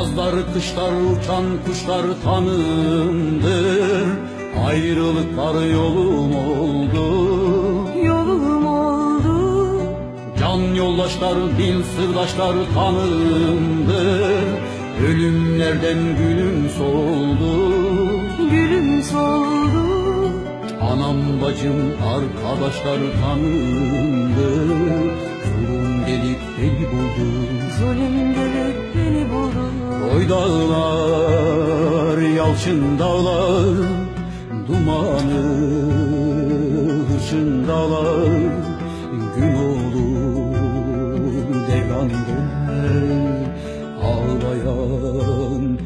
Yazlar kışlar uçan kuşlar tanımdır Ayrılıklar yolum oldu. Yolum oldu. Can yoldaşlar dil sırdaşlar tanımdır Ölümlerden gülüm soldu. Gülüm soldu. Anam bacım arkadaşlar tanımdır dağlar, yalçın dağlar, dumanı hırçın dağlar, gün olur devran döner, ağlayan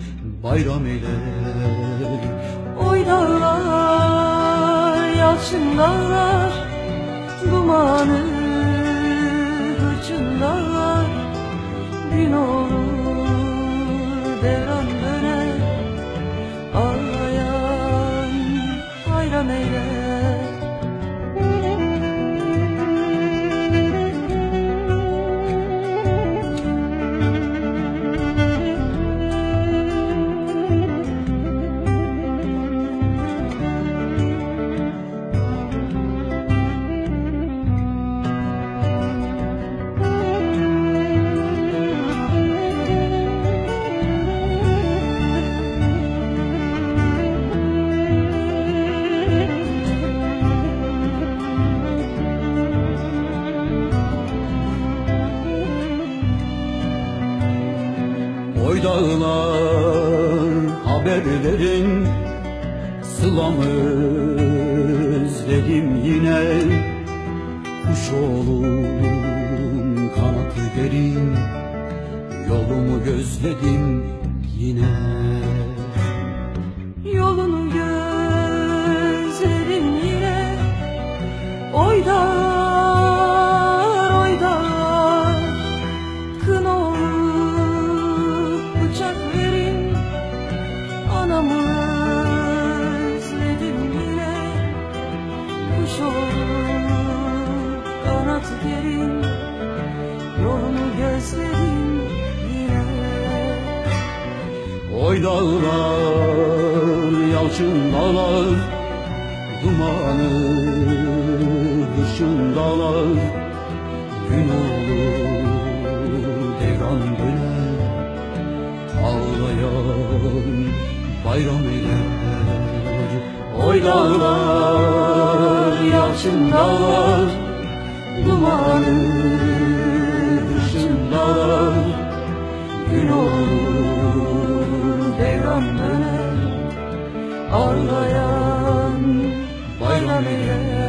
bayram eyler. Oy dağlar, yalçın dağlar Dumanı hırçın dağlar Gün olur devran döner Oy dağlar haber verin Sılamı özledim yine. Kuş oğlum kanatı derin Yolumu gözledim yine Oy dağlar, yalçın dağlar Dumanı dışın dağlar. Gün olur devran döner Ağlayan bayram eyler Oy dağlar, yalçın dağlar Ağlayan bayram eyler